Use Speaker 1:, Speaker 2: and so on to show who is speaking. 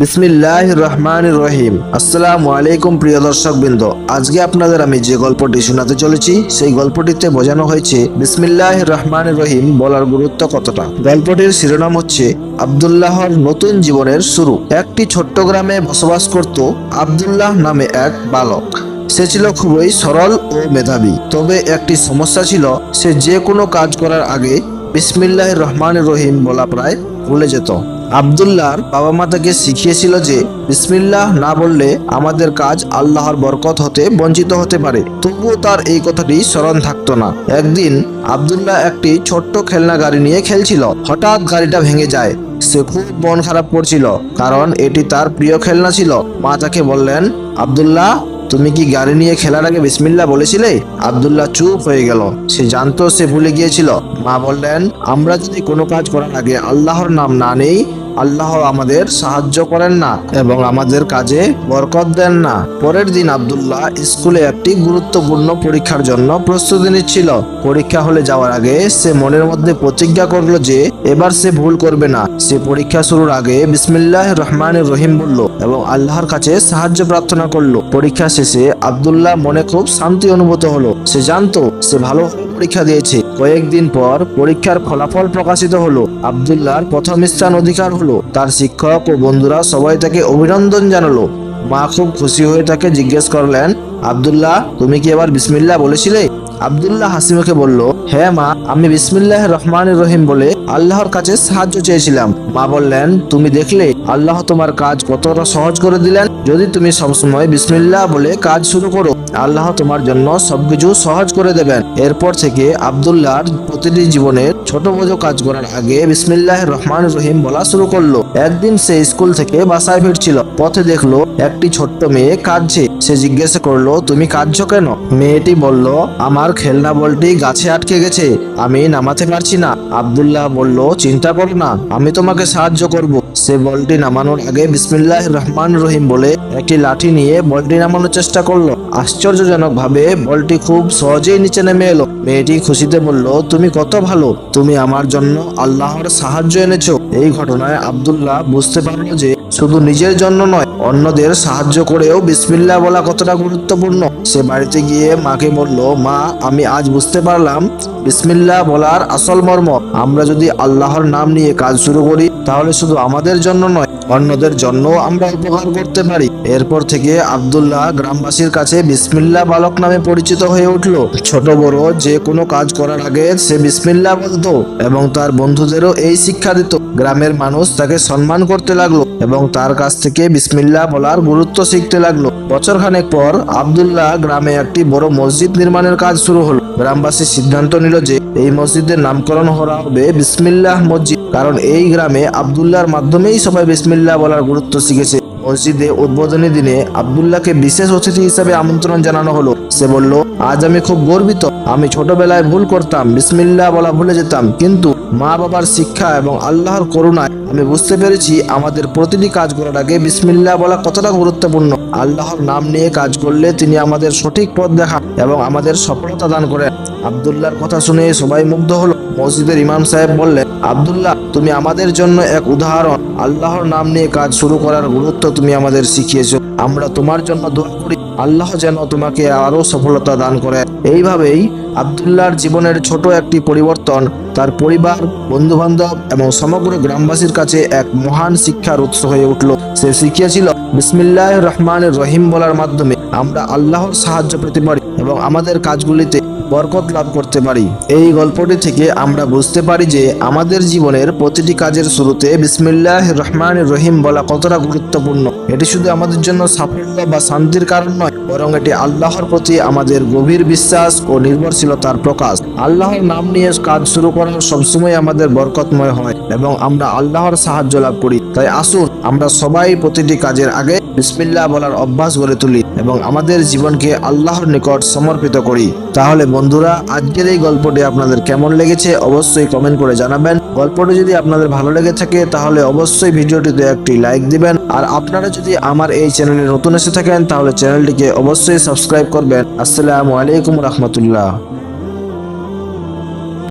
Speaker 1: বিসমিল্লাহ রহমান রহিম। আসসালামু আলাইকুম প্রিয় দর্শক বৃন্দ আজকে আপনাদের আমি যে গল্পটি শোনাতে চলেছি, সেই গল্পটিতে বোঝানো হয়েছে বিসমিল্লাহ রহমান রহিম বলার গুরুত্ব কতটা। গল্পটির শিরোনাম হচ্ছে আবদুল্লাহর নতুন জীবনের শুরু। একটি ছোট্ট গ্রামে বসবাস করত আবদুল্লাহ নামে এক বালক। সে ছিল খুবই সরল ও মেধাবী। তবে একটি সমস্যা ছিল, সে যে কোনো কাজ করার আগে বিসমিল্লাহ রহমান রহিম বলা প্রায় ভুলে যেত। আবদুল্লাহর বাবা মা তাকে শিখিয়েছিল যে, বিসমিল্লাহ না বললে আমাদের কাজ আল্লাহর বরকত হতে বঞ্চিত হতে পারে। তবুও তার এই কথাটি স্মরণ থাকতো না। একদিন আবদুল্লাহ একটি ছোট্ট খেলনা গাড়ি নিয়ে খেলছিল। হঠাৎ গাড়িটা ভেঙে যায়। সে খুব মন খারাপ করছিল, কারণ এটি তার প্রিয় খেলনা ছিল। মা তাকে বললেন, আবদুল্লাহ, তুমি কি গাড়ি নিয়ে খেলার আগে বিসমিল্লা বলেছিলে? আবদুল্লাহ চুপ হয়ে গেল। সে জানতো সে ভুলে গিয়েছিল। মা বললেন, আমরা যদি কোনো কাজ করার আগে আল্লাহর নাম না নেই আল্লাহ আমাদের সাহায্য করেন না এবং আমাদের কাজে বরকত দেন না। পরের দিন আবদুল্লাহ স্কুলে একটি গুরুত্বপূর্ণ পরীক্ষার জন্য প্রস্তুতি নিচ্ছিল। পরীক্ষা হলে যাওয়ার আগে সে মনের মধ্যে প্রতিজ্ঞা করল যে, এবার সে ভুল করবে না। সে পরীক্ষা শুরুর আগে বিসমিল্লাহ রহমান রহিম বলল এবং আল্লাহর কাছে সাহায্য প্রার্থনা করল। পরীক্ষা শেষে আবদুল্লাহ মনে খুব শান্তি অনুভূত হলো। সে জানতো সে ভালো পরীক্ষা দিয়েছে। কয়েকদিন পর পরীক্ষার ফলাফল প্রকাশিত হলো। আবদুল্লাহর প্রথম স্থান অধিকার হলো। তার শিক্ষক ও বন্ধুরা সবাই তাকে অভিনন্দন জানালো। মা খুব খুশি হয়ে তাকে জিজ্ঞেস করলেন, আবদুল্লাহ, তুমি কি এবার বিসমিল্লাহ বলেছিলে? আবদুল্লাহ হাসিমুখে বলল হ্যাঁ মা, আমি বিসমিল্লাহ রহমান রহিম বলে আল্লাহর কাছে সাহায্য চেয়েছিলাম। মা বললেন, তুমি দেখলে, আল্লাহ তোমার কাজ কতটা সহজ করে দিলেন। যদি তুমি সবসময় বিসমিল্লাহ বলে কাজ শুরু করো আল্লাহ তোমার জন্য সবকিছু সহজ করে দেবেন। এরপর থেকে আবদুল্লাহর প্রতিটি জীবনে ছোট বড় কাজ করার আগে বিসমিল্লাহ রহমান রহিম বলা শুরু করল। একদিন সে স্কুল থেকে বাসায় ফিরছিল। পথে দেখল একটি ছোট্ট মেয়ে কাঁদছে। সে জিজ্ঞাসা করল, তুমি কাঁদছো কেন? মেয়েটি বলল, আমার খেলনা বলটি গাছে আটকে গেছে। আমি নামাতে পারছি না। আবদুল্লাহ বলল, চিন্তা করো না, আমি তোমাকে সাহায্য করব। সে বলটি নামানোর আগে বিসমিল্লাহ রহমান রহিম বলে একটি লাঠি নিয়ে বলটি নামানোর চেষ্টা করল। আশ্চর্যজনক ভাবে বলটি খুব সহজেই নিচে নেমে এলো। মেয়েটি খুশিতে বলল, তুমি কত ভালো। তুমি আমার জন্য আল্লাহর সাহায্য এনেছো। এই ঘটনায় আবদুল্লাহ বুঝতে পারল যে শুধু নিজের জন্য নয়, অন্যদের সাহায্য করেও বিসমিল্লাহ বলা কতটা গুরুত্বপূর্ণ। সে বাড়িতে গিয়ে মাকে বলল, মা, আমি আজ বুঝতে পারলাম, বিসমিল্লাহ বলার আসল মর্ম। আমরা যদি আল্লাহর নাম নিয়ে কাজ শুরু করি, তাহলে শুধু আমাদের জন্য নয় অন্যদের জন্য আমরা উপকার করতে পারি। এরপর থেকে আবদুল্লাহ গ্রামবাসীর কাছে বিসমিল্লাহ বালক নামে পরিচিত হয়ে উঠল। ছোট, বড়, যে কোনো কাজ করার আগে সে বিসমিল্লাহ বলতো এবং তার বন্ধুদেরও এই শিক্ষা দিত। গ্রামের মানুষ তাকে সম্মান করতে লাগল এবং তার কাছ থেকে বিসমিল্লাহ বলার গুরুত্ব শিখতে লাগল। বছরখানেক পর আবদুল্লাহ গ্রামে একটি বড় মসজিদ নির্মাণের কাজ শুরু হলো। গ্রামবাসী সিদ্ধান্ত নিল যে এই মসজিদের নামকরণ করা হবে বিসমিল্লাহ মসজিদ। কারণ এই গ্রামে আবদুল্লার মাধ্যমেই সবাই বিসমিল্লা বলার গুরুত্ব শিখেছে। মসজিদে উদ্বোধনী দিনে আবদুল্লাহকে বিশেষ অতিথি হিসাবে আমন্ত্রণ জানানো হলো। সে বলল, আজ আমি খুব গর্বিত। আমি ছোটবেলায় ভুল করতাম বিসমিল্লা বলা ভুলে যেতাম। কিন্তু মা বাবার শিক্ষা এবং আল্লাহর করুণায় আমি বুঝতে পেরেছি আমাদের প্রতিটি কাজ করার আগে বিসমিল্লাহ বলা কতটা গুরুত্বপূর্ণ। আল্লাহর নাম নিয়ে কাজ করলে তিনি আমাদের সঠিক পথ দেখান এবং আমাদের সফলতা দান করেন। আবদুল্লাহর কথা শুনে সবাই মুগ্ধ হলো। মসজিদের ইমাম সাহেব বললেন, আবদুল্লাহ, তুমি আমাদের জন্য এক উদাহরণ। আল্লাহর নাম নিয়ে কাজ শুরু করার গুরুত্ব তুমি আমাদের শিখিয়েছো। আমরা তোমার জন্য দোয়া করি। আল্লাহ যেন তোমাকে আরও সফলতা দান করে। এইভাবেই আবদুল্লাহর জীবনের ছোট একটি পরিবর্তন তার পরিবার, বন্ধুবান্ধব এবং সমগ্র গ্রামবাসীর কাছে এক মহান শিক্ষার উৎস হয়ে উঠল। সে শিখিয়েছিল বিসমিল্লাহ রহমান রহিম বলার মাধ্যমে। আমরা আল্লাহর সাহায্য পেতে পারি এবং আমাদের কাজগুলিতে বরকত লাভ করতে পারি। এই গল্পটি থেকে আমরা বুঝতে পারি যে আমাদের জীবনের প্রতিটি কাজের শুরুতে বিসমিল্লাহ রহমান রহিম বলা কতটা গুরুত্বপূর্ণ। এটি শুধু আমাদের জন্য সাফল্য বা শান্তির কারণ নয়, বরং এটি আল্লাহর প্রতি আমাদের গভীর বিশ্বাস ও নির্ভরশীলতার প্রকাশ। আল্লাহর নাম নিয়ে কাজ শুরু করা সবসময় আমাদের বরকতময় হয় এবং আমরা আল্লাহর সাহায্য লাভ করি। তাই আসুন আমরা সবাই প্রতিটি কাজের আগে বিসমিল্লাহ বলার অভ্যাস গড়ে তুলি। এবং আমাদের জীবনকে আল্লাহর নিকট সমর্পিত করি। তাহলে বন্ধুরা, আজকের এই গল্পটি আপনাদের কেমন লেগেছে অবশ্যই কমেন্ট করে জানাবেন। গল্পটি যদি আপনাদের ভালো লেগে থাকে, তাহলে অবশ্যই ভিডিওটিতে একটি লাইক দিবেন। আর আপনারা যদি আমার এই চ্যানেলে নতুন এসে থাকেন, তাহলে চ্যানেলটিকে অবশ্যই সাবস্ক্রাইব করবেন। আসসালামু আলাইকুম রহমতুল্লাহ।